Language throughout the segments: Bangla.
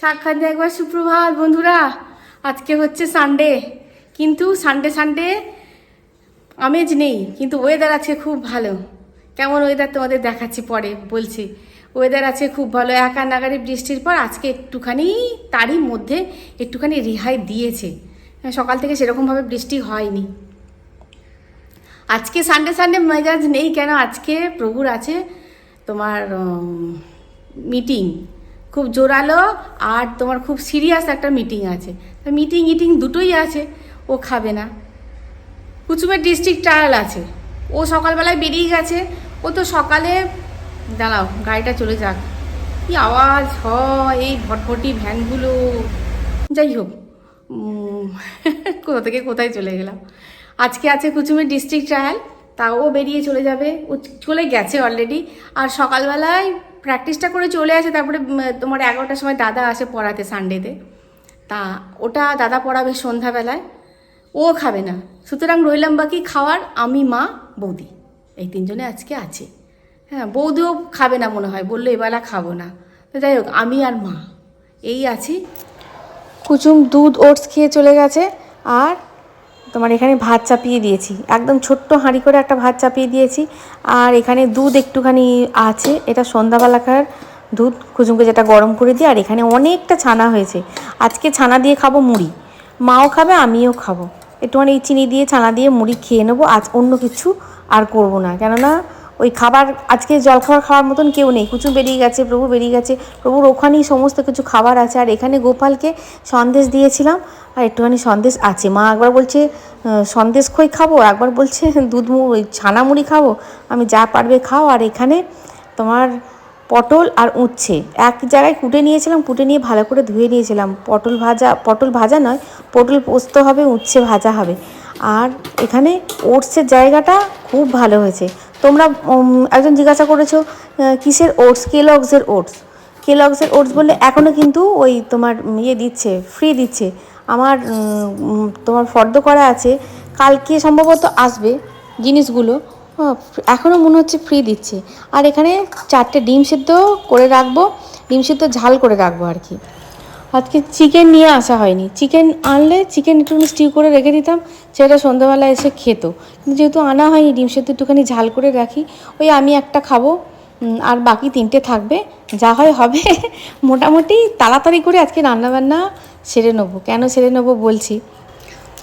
সাক্ষাৎ একবার সুপ্রভাত বন্ধুরা। আজকে হচ্ছে সানডে কিন্তু সানডে সানডে আমেজ নেই কিন্তু ওয়েদার আছে খুব ভালো। কেমন ওয়েদার তোমাদের দেখাচ্ছি পরে বলছি। ওয়েদার আছে খুব ভালো একা নাগারে বৃষ্টির পর আজকে একটুখানি তারই মধ্যে একটুখানি রেহাই দিয়েছে। হ্যাঁ, সকাল থেকে সেরকমভাবে বৃষ্টি হয়নি। আজকে সানডে সানডে মেজাজ নেই কেন? আজকে প্রভুর আছে তোমার মিটিং খুব জোরালো আর তোমার খুব সিরিয়াস একটা মিটিং আছে। মিটিং ইটিং দুটোই আছে, ও খাবে না। কুচুমের ডিস্ট্রিক্ট ট্রায়াল আছে। ও সকালবেলায় বেরিয়ে গেছে, ও তো সকালে, দাঁড়াও, গাড়িটা চলে যাক। কি আওয়াজ হয়, এই ভটভটি ভ্যানগুলো। যাই হোক কোথা থেকে কোথায় চলে গেলাম। আজকে আছে কুচুমের ডিস্ট্রিক্ট ট্রায়াল তা ও বেরিয়ে চলে যাবে। ও চলে গেছে অলরেডি আর সকালবেলায় প্র্যাকটিসটা করে চলে আসে, তারপরে তোমার এগারোটার সময় দাদা আসে পড়াতে সানডেতে তা ওটা দাদা পড়াবে সন্ধ্যাবেলায়, ও খাবে না। সুতরাং রইলাম বাকি খাওয়ার, আমি, মা, বৌদি। এই তিনজনে আজকে আছে। হ্যাঁ বৌদিও খাবে না মনে হয়, বলল এবেলা খাব না। তো যাই হোক, আমি আর মা, এই আছি। কুচুম দুধ, ওটস খেয়ে চলে গেছে। আর তোমার এখানে ভাত চাপিয়ে দিয়েছি। একদম ছোট্ট হাঁড়ি করে একটা ভাত চাপিয়ে দিয়েছি। আর এখানে দুধ একটুখানি আছে, এটা সন্ধ্যাবেলাকার দুধ খুঁজুমকে যেটা গরম করে দিই, আর এখানে অনেকটা ছানা হয়েছে। আজকে ছানা দিয়ে খাব মুড়ি। মাও খাবে, আমিও খাব। একটুখানি চিনি দিয়ে, ছানা দিয়ে মুড়ি খেয়ে নেব, আজ অন্য কিছু আর করব না। কেননা ওই খাবার, আজকে জলখাবার খাওয়ার মতন কেউ নেই। কুচু বেরিয়ে গেছে, প্রভু বেরিয়ে গেছে। প্রভুর ওখানেই সমস্ত কিছু খাবার আছে। আর এখানে গোপালকে সন্দেশ দিয়েছিলাম। আর একটুখানি সন্দেশ আছে। মা একবার বলছে সন্দেশ খই খাব? একবার বলছে, দুধ মু- ওই ছানা মুড়ি খাব? আমি যা পারবে খাও। আর এখানে তোমার পটল আর উচ্ছে। এক জায়গায় কুটে নিয়েছিলাম, কুটে নিয়ে ভালো করে ধুয়ে নিয়েছিলাম। পটল ভাজা পটল ভাজা নয়, পটল পোস্ত হবে, উচ্ছে ভাজা হবে। আর এখানে ওটসের জায়গাটা খুব ভালো হয়েছে। তোমরা একজন জিজ্ঞাসা করেছ কিসের ওটস কেলগসের ওটস কেলগসের ওটস বললে এখনও কিন্তু ওই তোমার ইয়ে দিচ্ছে ফ্রি দিচ্ছে। আমার তোমার ফর্দ করা আছে কালকে সম্ভবত আসবে জিনিসগুলো হ্যাঁ, এখনও মনে হচ্ছে ফ্রি দিচ্ছে। আর এখানে চারটে ডিম সিদ্ধ করে রাখব ডিম সিদ্ধ ঝাল করে রাখব আর কি। আজকে চিকেন নিয়ে আসা হয়নি। চিকেন আনলে চিকেন একটুখানি স্টিউ করে রেখে দিতাম সেটা সন্ধ্যাবেলা এসে খেত। কিন্তু যেহেতু আনা হয়নি, ডিম সেদ্ধ একটুখানি ঝাল করে রাখি, ওই আমি একটা খাব আর বাকি তিনটে থাকবে, যা হয় হবে। মোটামুটি তাড়াতাড়ি করে আজকে রান্নাবান্না সেরে নেব। কেন সেরে নেব বলছি?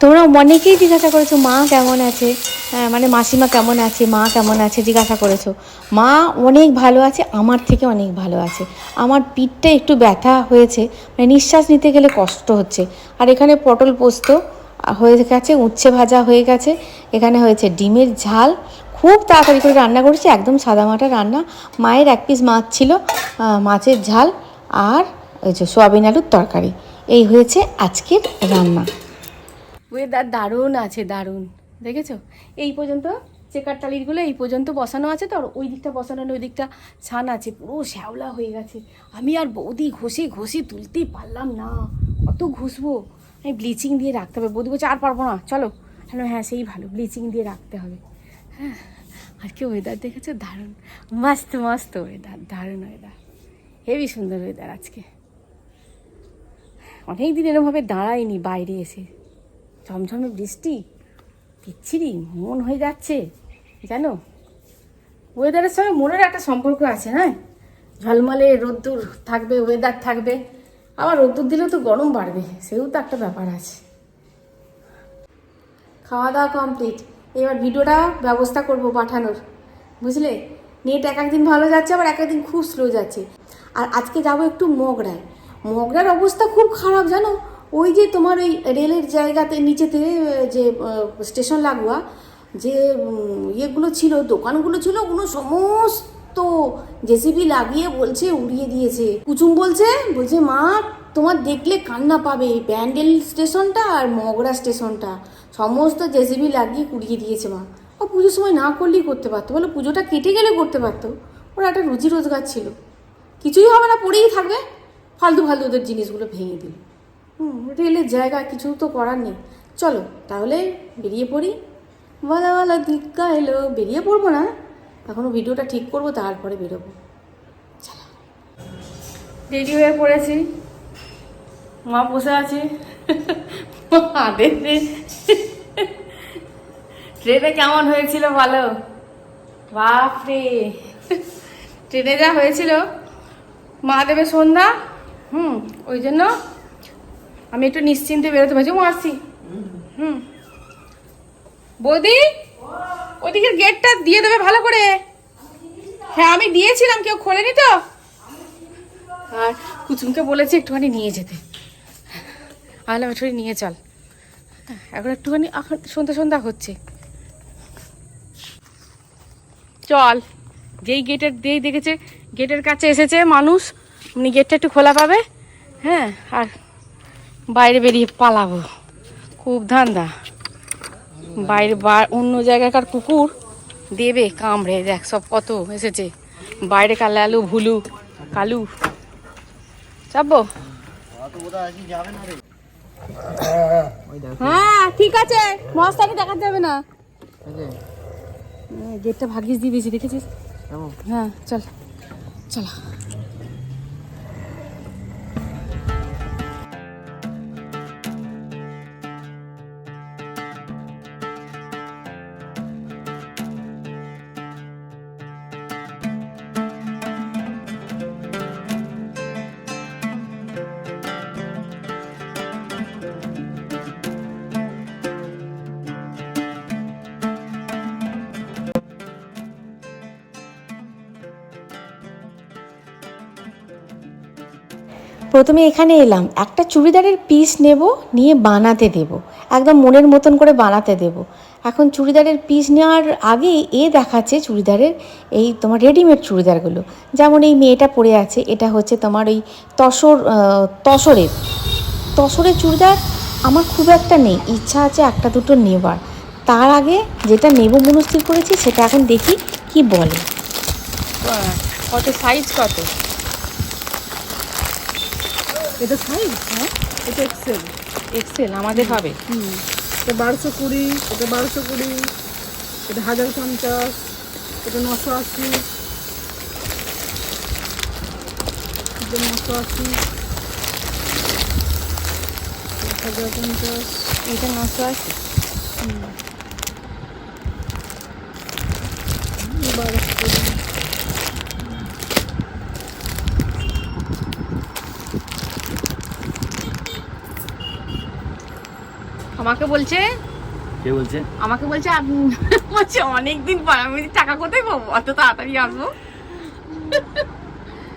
তোমরা অনেকেই জিজ্ঞাসা করেছ মা কেমন আছে? হ্যাঁ, মানে মাসিমা কেমন আছে? মা কেমন আছে? জিজ্ঞাসা করেছ। মা অনেক ভালো আছে আমার থেকে অনেক ভালো আছে। আমার পিঠটা একটু ব্যথা হয়েছে মানে নিঃশ্বাস নিতে গেলে কষ্ট হচ্ছে। আর এখানে পটল পোস্ত হয়ে গেছে উচ্ছে ভাজা হয়ে গেছে। এখানে হয়েছে ডিমের ঝাল। খুব তাড়াতাড়ি করে রান্না করেছি একদম সাদামাটা রান্না। মায়ের এক পিস মাছ ছিল মাছের ঝাল আর ওই যে সোয়াবিন আলুর তরকারি। এই হয়েছে আজকের রান্না। ওয়েদার দারুণ আছে, দারুণ। দেখেছ? এই পর্যন্ত চেকার টালিরগুলো এই পর্যন্ত বসানো আছে তো, আর ওই দিকটা বসানো ওই দিকটা ছান আছে, পুরো শ্যাওলা হয়ে গেছে। আমি আর বৌদি ঘষে ঘষে তুলতেই পারলাম না। কত ঘষবো? আমি ব্লিচিং দিয়ে রাখতে হবে। বৌদি বলছে, আর পারব না, চলো। হ্যালো হ্যাঁ সেই ভালো ব্লিচিং দিয়ে রাখতে হবে। হ্যাঁ আজকে ওয়েদার দেখেছ? দারুণ। মস্ত মস্ত ওয়েদার দারুণ ওয়েদার হেভি সুন্দর ওয়েদার আজকে। অনেক দিন এরমভাবে দাঁড়ায়নি বাইরে এসে। ঝমঝমে বৃষ্টি বিচ্ছিরি মন হয়ে যাচ্ছে, জানো? ওয়েদারের সঙ্গে মনের একটা সম্পর্ক আছে হ্যাঁ? ঝলমলে, রোদ্দুর থাকবে ওয়েদার থাকবে। আবার রোদ্দুর দিলেও তো গরম বাড়বে, সেও তো একটা ব্যাপার আছে। খাওয়া দাওয়া কমপ্লিট এবার ভিডিওটা ব্যবস্থা করব পাঠানোর। বুঝলে? নেট এক একদিন ভালো যাচ্ছে, আবার এক একদিন খুব স্লো যাচ্ছে। আর আজকে যাব একটু মগরায়। মগরার অবস্থা খুব খারাপ, জানো? ওই যে তোমার ওই রেলের জায়গাতে, নিচেতে, যে স্টেশন লাগোয়া, যে ইয়েগুলো ছিল, দোকানগুলো ছিল, ওগুলো সমস্ত জেসিবি লাগিয়ে বলছে, উড়িয়ে দিয়েছে। কুচুম বলছে বলছে, মা, তোমার দেখলে কান্না পাবে ব্যান্ডেল স্টেশনটা আর মগরা স্টেশনটা। সমস্ত জেসিবি লাগিয়ে কুড়িয়ে দিয়েছে মা। ও পুজোর সময় না করলেই করতে পারতো, বলো পুজোটা কেটে গেলে করতে পারতো। ওরা একটা রুজি রোজগার ছিল। কিছুই হবে না, পড়েই থাকবে। ফালতু ফালতু ওদের জিনিসগুলো ভেঙে দিল। রেলের জায়গা কিছু তো করার নেই। চলো, তাহলে বেরিয়ে পড়ি। বলা বলা দিক্কা এলো। বেরিয়ে পড়ব না? এখনও ভিডিওটা ঠিক করব, তারপরে বেরোবো। রেডি হয়ে পড়েছি। মা বসে আছে। ট্রেনে কেমন হয়েছিল ভালো বাপরে। ট্রেনে যা হয়েছিল, মা দেবে সন্ধ্যা? হুম, ওই জন্য আমি একটু নিশ্চিন্তে বেরোতে পারছি। আসছি হুম। বৌদি, ওদিকে গেটটা দিয়ে দেবে ভালো করে। হ্যাঁ আমি দিয়েছিলাম, কেউ খোলেনি তো? আর কুচুমকে বলেছি একটুখানি নিয়ে যেতে। আহলে একটুখানি নিয়ে চল। এখন একটুখানি এখন সন্ধ্যা সন্ধ্যা হচ্ছে। চল। যেই গেটের দিয়েই দেখেছে গেটের কাছে এসেছে মানুষ, উনি গেটটা একটু খোলা পাবে। হ্যাঁ আর বাইরে বেরিয়ে পালাবো। খুব ধান্দা। বাইরে বা- অন্য জায়গাকার কুকুর দেবে কামড়ে দেখ সব কত এসেছে। বাইরে কালো আলু ভুলু কালু। চাপবো হ্যাঁ ঠিক আছে। মস্তাকে দেখাতে যাবে না। গেটটা ভাগিস দিয়ে দিয়েছি দেখেছিস? হ্যাঁ চল। চলো। প্রথমে এখানে এলাম, একটা চুড়িদারের পিস নেব, নিয়ে বানাতে দেব, একদম মনের মতন করে বানাতে দেব। এখন চুড়িদারের পিস নেওয়ার আগে এ দেখাচ্ছে চুড়িদারের এই তোমার রেডিমেড চুড়িদারগুলো। যেমন এই মেয়েটা পরে আছে, এটা হচ্ছে তোমার ওই তসর তসরের। তসরের চুড়িদার আমার খুব একটা নেই, ইচ্ছা আছে একটা দুটো নেবার। তার আগে যেটা নেব মনস্থির করেছি, সেটা এখন দেখি কি বলে। কত সাইজ কত? এটা সাইজ হ্যাঁ? এটা এক্সেল এক্সেল আমাদের হবে। হুম। এটা বারোশো কুড়ি এটা বারোশো কুড়ি এটা হাজার পঞ্চাশ এটা নশো আশি এটা নশো আশি হাজার পঞ্চাশ। এটা নষ্ট আছে বারোশো কুড়ি। আমাকে বলছে কে বলছে? আমাকে বলছে আপ- বলছে অনেকদিন পর আমি টাকা কোথায় পাবো? অত তাড়াতাড়ি আসব?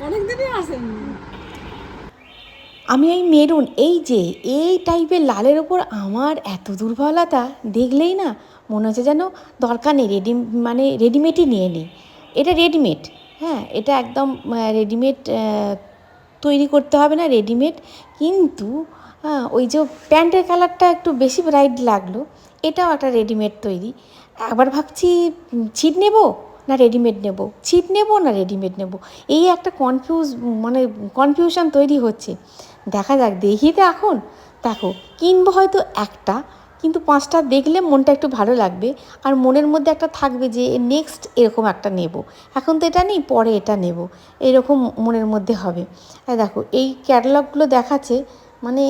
অনেকদিনই আসেন। আমি এই মেরুন এই যে এই টাইপের লালের ওপর আমার এত দুর্বলতা দেখলেই না মনে হচ্ছে যেন দরকার নেই রেডি মানে রেডিমেডই নিয়ে নিই। এটা রেডিমেড হ্যাঁ এটা একদম রেডিমেড তৈরি করতে হবে না রেডিমেড। কিন্তু হ্যাঁ ওই যে প্যান্টের কালারটা একটু বেশি ব্রাইট লাগল, এটাও একটা রেডিমেড তৈরি। আবার ভাবছি ছিট নেব না রেডিমেড নেব? ছিট নেব না রেডিমেড নেব? এই একটা কনফিউজ মানে কনফিউশন তৈরি হচ্ছে। দেখা যাক, দেখি তো এখন। দেখো, কিনবো হয়তো একটা কিন্তু পাঁচটা দেখলে মনটা একটু ভালো লাগবে আর মনের মধ্যে একটা থাকবে যে নেক্সট এরকম একটা নেব। এখন তো এটা নেই, পরে এটা নেব। এরকম মনের মধ্যে হবে। আর দেখো, এই ক্যাটালগুলো দেখাচ্ছে মানে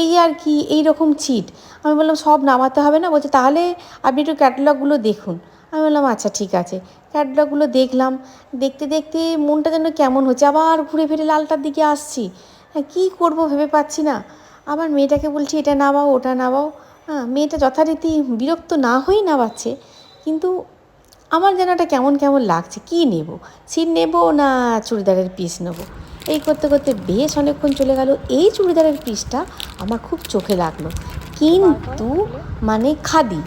এই আর কি এই রকম চিট আমি বললাম, সব নামাতে হবে না? বলছে, তাহলে আপনি একটু ক্যাটালগুলো দেখুন। আমি বললাম আচ্ছা ঠিক আছে। ক্যাটালগুলো দেখলাম, দেখতে দেখতে মনটা যেন কেমন হচ্ছে। আবার ঘুরে ফিরে লালটার দিকে আসছি। হ্যাঁ কী করব ভেবে পাচ্ছি না। আবার মেয়েটাকে বলছি, এটা নামাও, ওটা নামাও। হ্যাঁ মেয়েটা যথারীতি বিরক্ত না হয়েই নামাচ্ছে। কিন্তু আমার যেন একটা কেমন কেমন লাগছে, কি নেব? সিট নেব না চুড়িদারের পিস নেব? এই করতে করতে বেশ অনেকক্ষণ চলে গেল। এই চুড়িদারের পিসটা আমার খুব চোখে লাগল। কিন্তু মানে খাদি।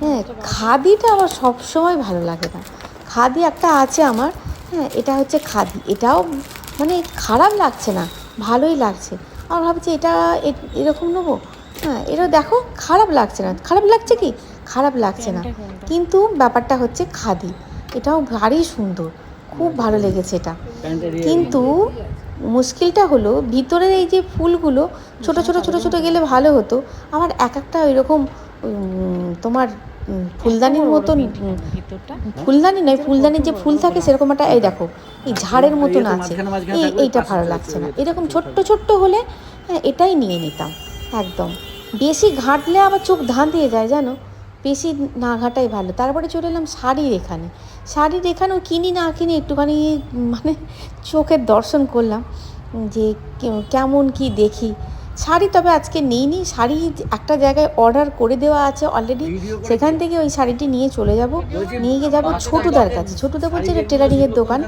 হ্যাঁ খাদিটা আমার সবসময় ভালো লাগে না। খাদি একটা আছে আমার। হ্যাঁ এটা হচ্ছে খাদি। এটাও মানে খারাপ লাগছে না, ভালোই লাগছে। আর ভাবছি এটা এ- এরকম নেব? হ্যাঁ এটা দেখো খারাপ লাগছে না। খারাপ লাগছে কি? খারাপ লাগছে না। কিন্তু ব্যাপারটা হচ্ছে খাদি। এটাও ভারী সুন্দর। খুব ভালো লেগেছে এটা। ইয়ে কিন্তু মুশকিলটা হলো ভিতরের এই যে ফুলগুলো ছোট ছোট ছোট ছোট গেলে ভালো হতো। আমার এক একটা ওই রকম উম, তোমার ফুলদানির মতন ফুলদানি নয় ফুলদানির যে ফুল থাকে সেরকম একটা এই দেখো এই ঝাড়ের মতন আছে। এই এইটা ভালো লাগছে না। এরকম ছোট্ট ছোট্ট হলে হ্যাঁ এটাই নিয়ে নিতাম একদম। বেশি ঘাঁটলে আবার চোখ ধান দিয়ে যায় জানো? বেশি না ঘাটাই ভালো। তারপরে চলে এলাম শাড়ির এখানে। শাড়ির এখানেও কিনি না কিনি একটুখানি মানে চোখের দর্শন করলাম যে কেমন কি দেখি। শাড়ি তবে আজকে নিইনি শাড়ি একটা জায়গায় অর্ডার করে দেওয়া আছে অলরেডি সেখান থেকে ওই শাড়িটি নিয়ে চলে যাব। নিয়ে গিয়ে যাব ছোটুদার কাছে। ছোটুদা বলছে এটা টেলারিংয়ের দোকান।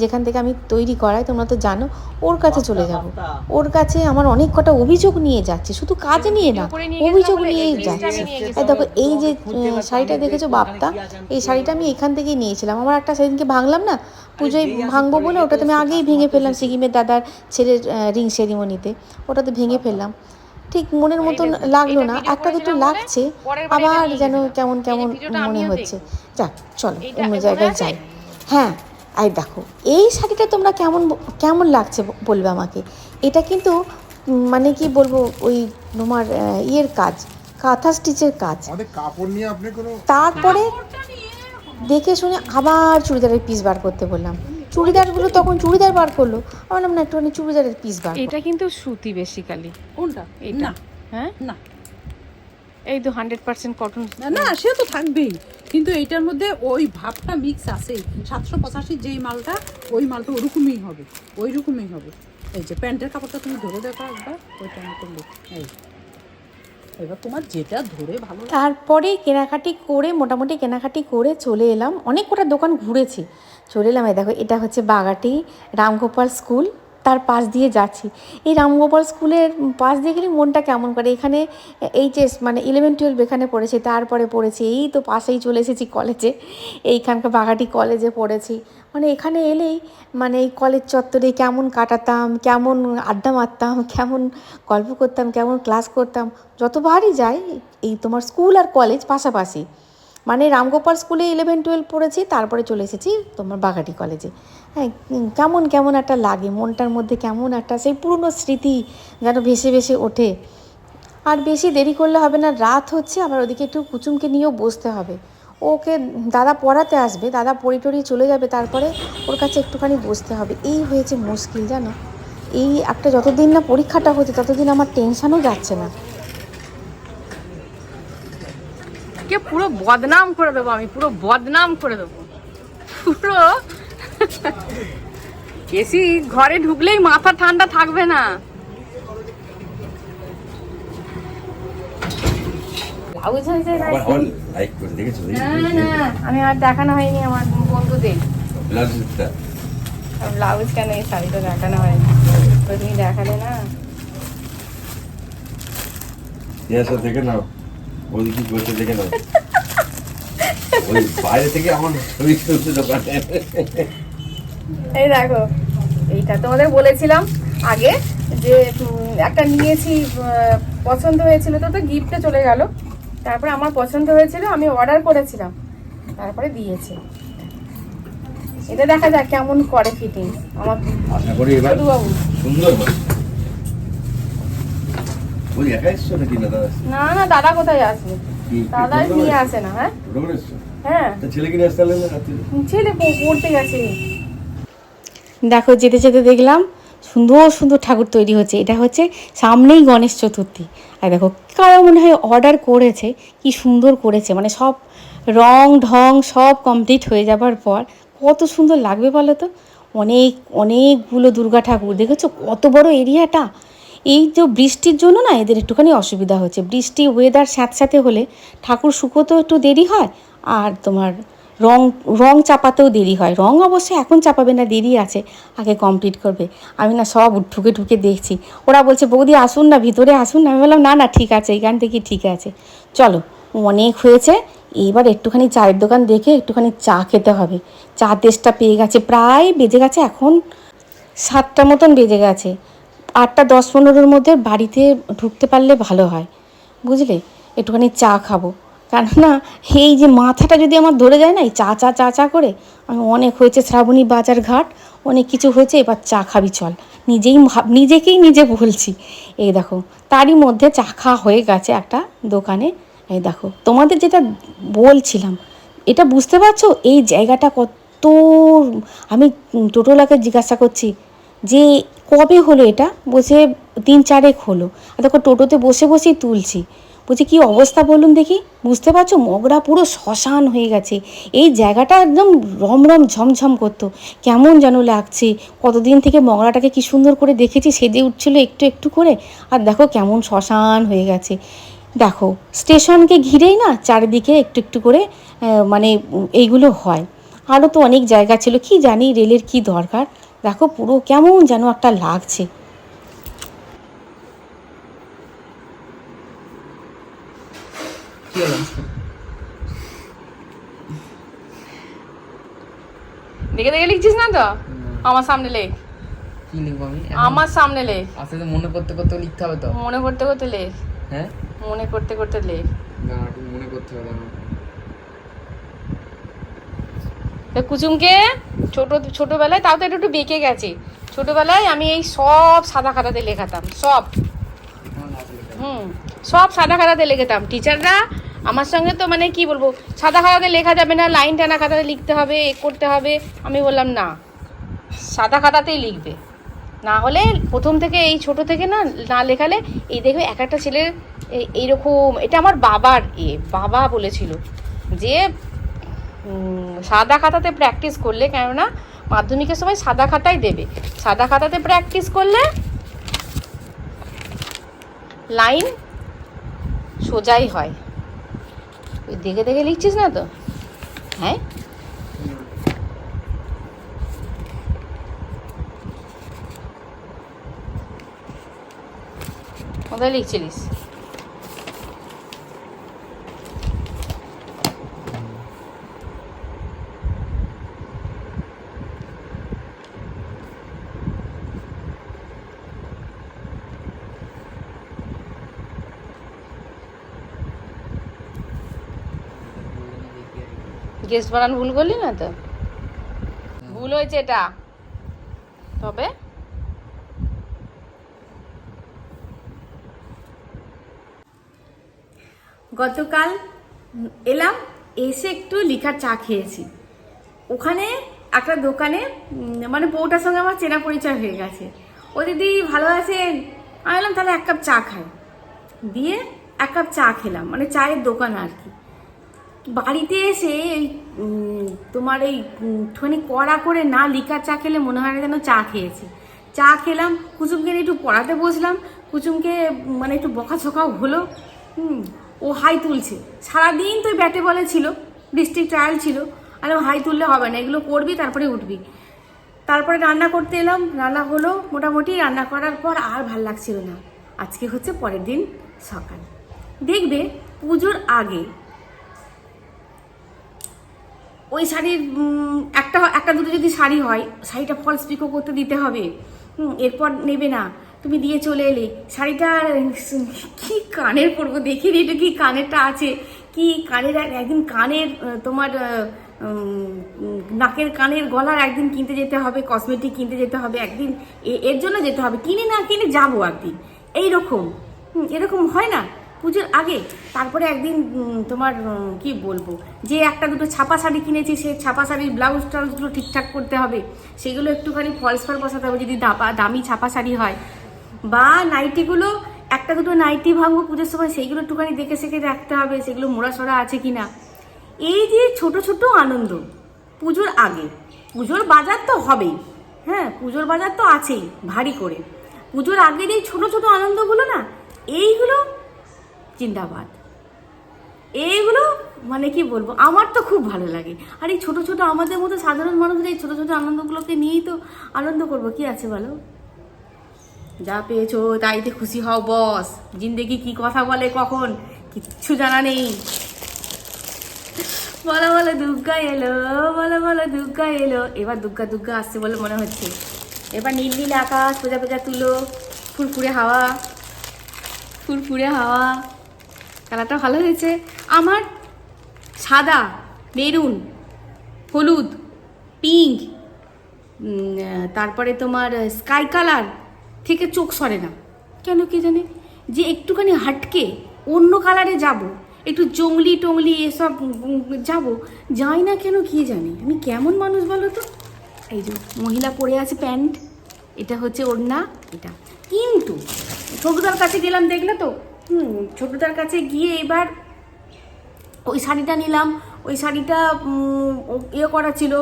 যেখান থেকে আমি তৈরি করাই তোমরা তো জানো। ওর কাছে চলে যাব। ওর কাছে আমার অনেক কটা অভিযোগ নিয়ে যাচ্ছে। শুধু কাজ নিয়ে না অভিযোগ নিয়েই যাচ্ছে। এই দেখো এই যে শাড়িটা দেখেছ বাপ্তা? এই শাড়িটা আমি এখান থেকেই নিয়েছিলাম। আমার একটা সেদিনকে ভাঙলাম না? পুজোয় ভাঙবো বলে ওটা তো আমি আগেই ভেঙে ফেললাম সিকিমের দাদার ছেলের রিং সেরিমনিতে। ওটা তো ভেঙে ফেললাম। ঠিক মনের মতন লাগল না। একটা দুটো লাগছে। আবার যেন কেমন কেমন মনে হচ্ছে। যাক চলো অন্য জায়গায় যাই। হ্যাঁ আর দেখো এই শাড়িটা তোমরা কেমন কেমন লাগছে বলবে আমাকে? এটা কিন্তু মানে কি বলব ওই তোমার ইয়ের কাজ কাঁথা স্টিচের কাজ। আমাদের কাপড় নিয়ে আপনি কোনো তারপরে দেখে শুনে আবার চুড়িদারের পিস বার করতে বললাম। চুড়িদারগুলো তখন চুড়িদার বার করল। আমি বললাম না একটুখানি চুড়িদারের পিস বার এটা কিন্তু সুতি বেসিক্যালি কোনটা? এটা। না। হ্যাঁ? না। এই তো হান্ড্রেড পার্সেন্ট কটন না না সে তো থাকবেই। কিন্তু এইটার মধ্যে ওই ভাবটা মিক্স আছে সাতশো পঁচাশি যেই মালটা ওই মালটা ওরকমই হবে। ওই রকমই হবে। এই যে প্যান্টের কাপড়টা তুমি ধরে দেখো একবার ওইটা মতো। এই। এবার তোমার যেটা ধরে ভালো তারপরে কেনাকাটি করে, মোটামুটি কেনাকাটি করে চলে এলাম। অনেক কটা দোকান ঘুরেছি। চলে এলাম দেখো, এটা হচ্ছে বাগাটি, রামগোপাল স্কুল। তার পাশ দিয়ে যাচ্ছি। এই রামগোপাল স্কুলের পাশ দিয়ে গেলে মনটা কেমন করে? এখানে এইচএস মানে ইলেভেন টুয়েলভ এখানে পড়েছি, তারপরে পড়েছি। এই তো পাশেই চলে এসেছি কলেজে এইখানকার বাগাটি কলেজে পড়েছি। মানে এখানে এলেই মানে এই কলেজ চত্বরে কেমন কাটাতাম, কেমন আড্ডা মারতাম, কেমন গল্প করতাম, কেমন ক্লাস করতাম, যতবারই যাই, এই তোমার স্কুল আর কলেজ পাশাপাশি। মানে রামগোপাল স্কুলে ইলেভেন টুয়েলভ পড়েছি, তারপরে চলে এসেছি তোমার বাগাটি কলেজে হ্যাঁ কেমন কেমন একটা লাগে, মনটার মধ্যে কেমন একটা সেই পুরনো স্মৃতি যেন ভেসে ভেসে ওঠে। আর বেশি দেরি করলে হবে না, রাত হচ্ছে, আবার ওদিকে একটু কুচুমকে নিয়েও বসতে হবে। ওকে দাদা পড়াতে আসবে, দাদা পড়ি টড়ি চলে যাবে, তারপরে ওর কাছে একটুখানি বসতে হবে। এই হয়েছে মুশকিল, জানো? এই একটা যতদিন না পরীক্ষাটা হচ্ছে, ততদিন আমার টেনশনও যাচ্ছে না। পুরো বদনাম করে দেবো আমি, পুরো বদনাম করে দেবো। পুরো এসি ঘরে ঢুকলেই মাথা ঠান্ডা থাকবে না। আমি আর দেখানো হয়নি আমার বন্ধুদের। ব্লাউজ কেন এই শাড়িটা দেখানো হয়নি? তো তুমি দেখালে না। থেকে নাও। ওই কি করছে দেখে নাও। ওই বাইরে থেকে আমার ছবি তুলছে দোকানে। এই দেখো এইটা তোমাদের বলেছিলাম আগে যে একটা নিয়েছি পছন্দ হয়েছিল তো তো গিফটে চলে গেল। তারপরে আমার পছন্দ হয়েছিল আমি অর্ডার করেছিলাম। তারপরে দিয়েছে। এটা দেখা যাক কেমন করে ফিটিং আমার আশা করি এবার সুন্দর না না দাদা কোথায় আসবে দাদা নিয়ে আসে না হ্যাঁ? হ্যাঁ। তা ছেলেকে নিয়ে আসতে ছেলে পড়তে গেছে। দেখো, যেতে যেতে দেখলাম সুন্দর সুন্দর ঠাকুর তৈরি হচ্ছে। এটা হচ্ছে সামনেই গণেশ চতুর্থী। আর দেখো কারও মনে হয় অর্ডার করেছে, কি সুন্দর করেছে। মানে সব রং, ঢং সব কমপ্লিট হয়ে যাবার পর কত সুন্দর লাগবে বলো তো? অনেক, অনেকগুলো দুর্গা ঠাকুর। দেখেছ কত বড় এরিয়াটা? এই যে বৃষ্টির জন্য না এদের একটুখানি অসুবিধা হচ্ছে। বৃষ্টি ওয়েদার স্যাঁতস্যাঁতে হলে ঠাকুর শুকোতেও একটু দেরি হয়, আর তোমার রং রং চাপাতেও দেরি হয়। রং অবশ্যই এখন চাপাবে না, দেরি আছে। আগে কমপ্লিট করবে। আমি না সব ঢুকে ঢুকে দেখছি। ওরা বলছে, বৌদি, আসুন না, ভিতরে আসুন না। আমি বললাম, না না, ঠিক আছে, এখান থেকে ঠিক আছে। চলো, অনেক হয়েছে। এইবার একটুখানি চায়ের দোকান দেখে একটুখানি চা খেতে হবে। চা টেস্টটা পেয়ে গেছে, প্রায় বেজে গেছে এখন সাতটা মতন বেজে গেছে। আটটা দশ পনেরোর মধ্যে বাড়িতে ঢুকতে পারলে ভালো হয়। বুঝলে? একটুখানি চা খাব। কেননা এই যে মাথাটা যদি আমার ধরে যায় না, এই চা চা চা চা করে, আমি অনেক হয়েছে শ্রাবণী বাজার ঘাট, অনেক কিছু হয়েছে, এবার চা খাবি চল। নিজেই নিজেকেই নিজে বলছি। এই দেখো, তারই মধ্যে চা খাওয়া হয়ে গেছে একটা দোকানে। এই দেখো, তোমাদের যেটা বলছিলাম, এটা বুঝতে পারছ? এই জায়গাটা কত, আমি টোটোলাকে জিজ্ঞাসা করছি যে কবে হলো এটা? বসে তিন চারেক হলো। দেখো, টোটোতে বসে বসেই তুলছি। বলছি, কি অবস্থা বলুন দেখি? বুঝতে পারছ, মগরা পুরো শ্মশান হয়ে গেছে। এই জায়গাটা একদম রমরম ঝমঝম করতো। কেমন যেন লাগছে। কতদিন থেকে মগরাটাকে কি সুন্দর করে দেখেছি, সেজে উঠছিল একটু একটু করে। আর দেখো কেমন শ্মশান হয়ে গেছে। দেখো, স্টেশনকে ঘিরেই না চারিদিকে একটু একটু করে মানে এইগুলো হয়। আরও তো অনেক জায়গা ছিল। কি জানি রেলের কি দরকার। দেখো পুরো কেমন যেন একটা লাগছে। কি হলো দেখে দেখে লিখছিস না তো? আমার সামনে লেখ। কি লিখব আমি? আমার সামনে লেখ। আস্তে আস্তে মনে করতে করতে লিখতে হবে তো। মনে করতে করতে লেখ। হ্যাঁ? মনে করতে করতে লেখ। না একটু মনে করতে হবে তা কুচুমকে ছোট ছোটবেলায় তাও তো একটু একটু বেঁকে গেছে। ছোটবেলায় আমি এই সব সাদা খাতাতে লেখাতাম সব। হুম সব সাদা খাতাতে লেখাতাম। টিচাররা আমার সঙ্গে তো মানে কি বলব, সাদা খাতাতে লেখা যাবে না লাইন টানা খাতাতে লিখতে হবে, এ করতে হবে, আমি বললাম না। সাদা খাতাতেই লিখবে। না হলে প্রথম থেকে এই ছোট থেকে না না লেখালে এই দেখবে এক একটা ছেলের এই- এইরকম, এটা আমার বাবার এ, বাবা বলেছিল যে সাদা খাতাতে প্র্যাকটিস করলে, কেননা মাধ্যমিকের সময় সাদা খাতাই দেবে। সাদা খাতাতে প্র্যাকটিস করলে লাইন সোজাই হয়। তুই দেখে দেখে লিখছিস না তো? হ্যাঁ? কোথায় লিখছিলিস? গেস্ট বানান ভুল করলি না তো? ভুল হয়েছে এটা। তবে? গতকাল এলাম এসে একটু লিকার চা খেয়েছি। ওখানে একটা দোকানে মানে বউটার সঙ্গে আমার চেনা পরিচয় হয়ে গেছে। ও দিদি ভালো আছেন? আমি বললাম তাহলে এক কাপ চা খাই। দিয়ে এক কাপ চা খেলাম মানে চায়ের দোকান আর কি। বাড়িতে এসে এই তোমার এই একটুখানি কড়া করে না লিকার চা খেলে মনে হয় না যেন চা খেয়েছি। চা খেলাম কুচুমকে একটু পড়াতে বসলাম। কুচুমকে মানে একটু বকাঝকাও হলো। হুম, ও হাই তুলছে। সারাদিন তো ব্যাটে বলে ছিল, ডিস্ট্রিক্ট ট্রায়াল ছিল। আর হাই তুললে হবে না, এগুলো করবি, তারপরে উঠবি। তারপরে রান্না করতে এলাম, রান্না হলো মোটামুটি, রান্না করার পর আর ভালো লাগছিল না। আজকে হচ্ছে পরের দিন সকাল। দেখবে পুজোর আগে ওই শাড়ির একটা একটা দুটো যদি শাড়ি হয় শাড়িটা ফলস পিকো করতে দিতে হবে। হুম, এরপর নেবে না। তুমি দিয়ে চলে এলে। শাড়িটা কি কানের পরবো? দেখে এটা কি কানেরটা আছে? কি কানের এক- একদিন কানের তোমার নাকের কানের গলার একদিন কিনতে যেতে হবে কসমেটিক কিনতে যেতে হবে একদিন এর জন্য যেতে হবে। কিনে না কিনে যাব একদিন। এইরকম। এরকম হয় না? পুজোর আগে, তারপরে একদিন তোমার কি বলব, যে একটা দুটো ছাপা শাড়ি কিনেছি সেই ছাপা শাড়ির ব্লাউজ টাউজগুলো ঠিকঠাক করতে হবে। সেগুলো একটুখানি ফলস ফল বসাতে হবে, যদি দাপা, দামি ছাপা শাড়ি হয়। বা নাইটিগুলো, একটা দুটো নাইটি ভাঙবো পুজোর সময়, সেইগুলো একটুখানি দেখে শেখে রাখতে হবে, সেগুলো মোড়া সরা আছে কি না এই যে ছোট ছোট আনন্দ, পুজোর আগে। পুজোর বাজার তো হবেই হ্যাঁ পুজোর বাজার তো আছেই, ভারী করে। পুজোর আগের এই ছোট ছোট আনন্দগুলো না, এইগুলো জিন্দাবাদ। এইগুলো মানে কি বলব, আমার তো খুব ভালো লাগে। আর এই ছোটো ছোটো আমাদের মতো সাধারণ মানুষদের এই ছোটো ছোটো আনন্দগুলোকে নিয়েই তো আনন্দ করব। কি আছে বলো? যা পেয়েছ তাইতে খুশি হও বস। জিন্দেগি কি কথা বলে কখন? কিচ্ছু জানা নেই। বলো বলো দুর্গা এলো। বলো বলো দুর্গা এলো। এবার দুর্গা দুর্গা আসছে বলে মনে হচ্ছে। এবার নীল নীল আকাশ পেজা পেজা তুলো। ফুরফুরে হাওয়া। ফুরফুরে হাওয়া। কালারটা ভালো হয়েছে। আমার সাদা, মেরুন, হলুদ, পিঙ্ক তারপরে তোমার স্কাই কালার থেকে চোখ সরে না। কেন কি জানে? যে একটুখানি হাটকে অন্য কালারে যাব, একটু জঙ্গলি টঙ্গলি এসব যাব, যাই না কেন কি জানি? আমি কেমন মানুষ বলো তো? এই যে মহিলা পরে আছে প্যান্ট, এটা হচ্ছে ওড়না, এটা। কিন্তু ছোটদার কাছে গেলাম দেখলে তো হুম, ছোটদার কাছে গিয়ে এবার ওই শাড়িটা নিলাম। ওই শাড়িটা ইয়ে করা ছিল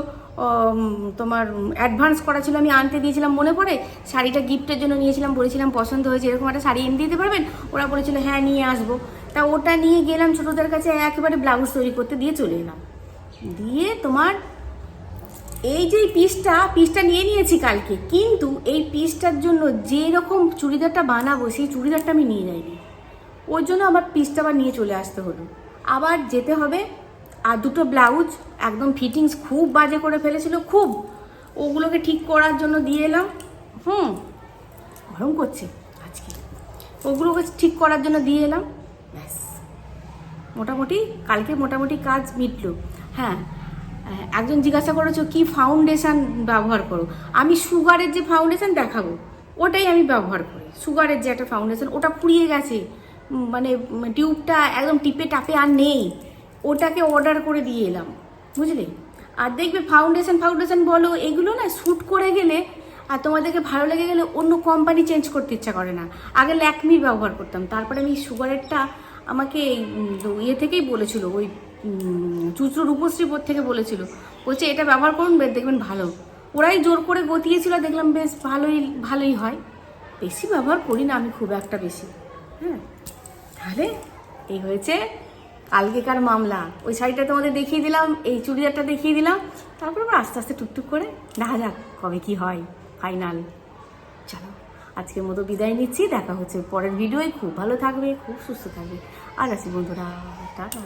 তোমার অ্যাডভান্স করা ছিল, আমি আনতে দিয়েছিলাম মনে পড়ে? শাড়িটা গিফটের জন্য নিয়েছিলাম, বলেছিলাম পছন্দ হয়েছে, এরকম একটা শাড়ি এনে দিতে পারবেন? ওরা বলেছিল হ্যাঁ নিয়ে আসব। তা ওটা নিয়ে গেলাম, ছোটোদের কাছে একেবারে ব্লাউজ তৈরি করতে দিয়ে চলে এলাম। দিয়ে তোমার এই যে পিসটা পিসটা নিয়ে নিয়েছি কালকে, কিন্তু এই পিসটার জন্য যে রকম চুড়িদারটা বানাবো, সেই চুড়িদারটা আমি নিয়ে যাইনি। ওর জন্য আমার পিসটা আবার নিয়ে চলে আসতে হলো। আবার যেতে হবে, আর দুটো ব্লাউজ, একদম ফিটিংস খুব বাজে করে ফেলেছিল, খুব। ওগুলোকে ঠিক করার জন্য দিয়ে এলাম। হুম, গরম করছে আজকে। ওগুলোকে ঠিক করার জন্য দিয়ে এলাম। ব্যাস। মোটামুটি, কালকে মোটামুটি কাজ মিটলো। হ্যাঁ একজন জিজ্ঞাসা করেছ, কি ফাউন্ডেশান ব্যবহার করো? আমি সুগারের যে ফাউন্ডেশান দেখাবো, ওটাই আমি ব্যবহার করি। সুগারের যে একটা ফাউন্ডেশান ওটা পুড়িয়ে গেছে। মানে টিউবটা একদম টিপে টাপে আর নেই। ওটাকে অর্ডার করে দিয়ে এলাম। বুঝলি? আর দেখবে ফাউন্ডেশন ফাউন্ডেশন বলো, এগুলো না শ্যুট করে গেলে আর তোমাদেরকে ভালো লেগে গেলে অন্য কোম্পানি চেঞ্জ করতে ইচ্ছা করে না। আগে ল্যাকমির ব্যবহার করতাম। তারপরে আমি সুগারেরটা আমাকে ইয়ে থেকেই বলেছিল, ওই চুচড়ো রূপশ্রী বোর্ড থেকে বলেছিল। বলছে, এটা ব্যবহার করুন দেখবেন ভালো। ওরাই জোর করে গতিয়েছিল, দেখলাম বেশ ভালোই ভালোই হয়। বেশি ব্যবহার করি না আমি, খুব একটা বেশি। হ্যাঁ? তাহলে এই হয়েছে কালকেকার মামলা। ওই শাড়িটা তোমাদের দেখিয়ে দিলাম, এই চুড়িদারটা দেখিয়ে দিলাম, তারপর আবার আস্তে আস্তে টুকটুক করে দেখা যাক কবে কি হয়, ফাইনাল। চলো, আজকের মতো বিদায় নিচ্ছি, দেখা হচ্ছে পরের ভিডিওয়। খুব ভালো থাকবে, খুব সুস্থ থাকবে। আর আছি বন্ধুরা, টাটা।